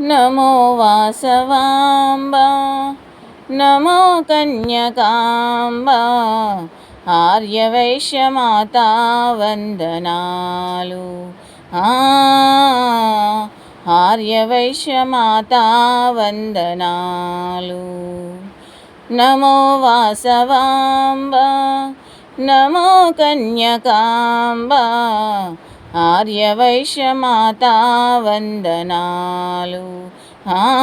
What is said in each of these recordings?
నమో వాసవాంబ నమో కన్యకాంబ ఆర్యవైశ్యమాత వందనాలు. ఆర్యవైశ్యమాత వందనాలు. నమో వాసవాంబ నమో కన్యకాంబ ఆర్యవైశ్యమాతా వందనాలు. ఆ,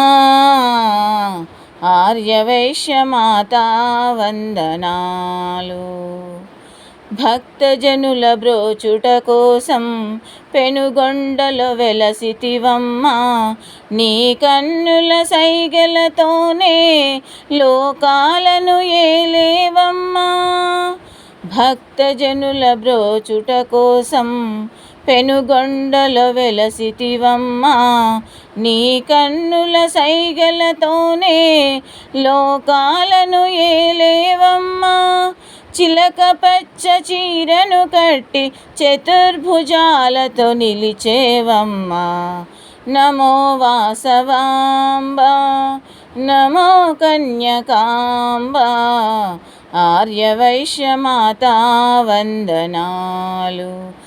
ఆర్యవైశ్యమాతా వందనాలు. భక్తజనుల బ్రోచుట కోసం పెనుగొండలో వెలసితివమ్మా. నీ కన్నుల సైగలతోనే లోకాలను ఏలేవమ్మా. భక్తజనుల బ్రోచుట కోసం పెనుగొండలో వెలసితివమ్మా నీ కన్నుల సైగలతోనే లోకాలను ఏలేవమ్మా. చిలక పచ్చ చీరను కట్టి చతుర్భుజాలతో నిలిచేవమ్మా. నమో వాసవాంబ నమో కన్యకాంబ ఆర్యవైశ్యమాతా వందనాలు.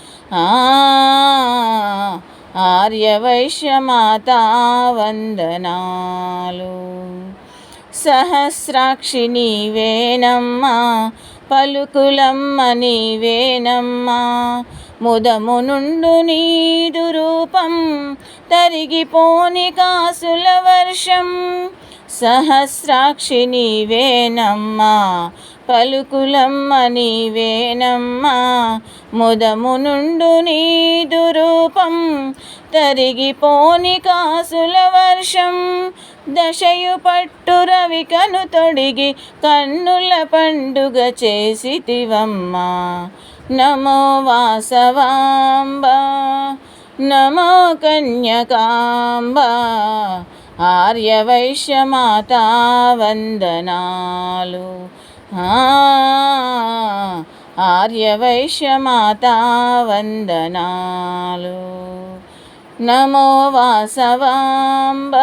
ఆర్యవైశ్యమాతా వందనాలు. సహస్రాక్షి నీవేనమ్మా పలుకులమ్మ నీవేనమ్మా. ముదము నుండు నీదు రూపం తరిగిపోని కాసుల వర్షం. సహస్రాక్షి నీవేనమ్మా పలుకులమ్మ నీవేనమ్మా. ముదము నుండు నీదు రూపం తరిగిపోని కాసుల వర్షం. దశయు పట్టు రవికను తొడిగి కన్నుల పండుగ చేసితివమ్మా. నమో వాసవాంబ నమో కన్యకాంబ. ఆర్యవైశ్యమాతా వందనాలు. ఆ, ఆర్యవైశ్యమాతా వందనాలు నమో వాసవాంబ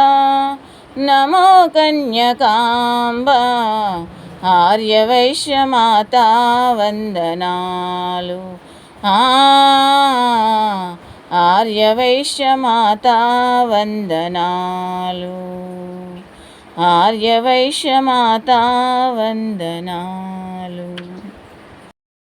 నమో కన్యకాంబ ఆర్యవైశ్యమాత వందనాలు ఆర్యవైశ్యమాత వందనాలు ఆర్యవైశ్యమాత వందనాలు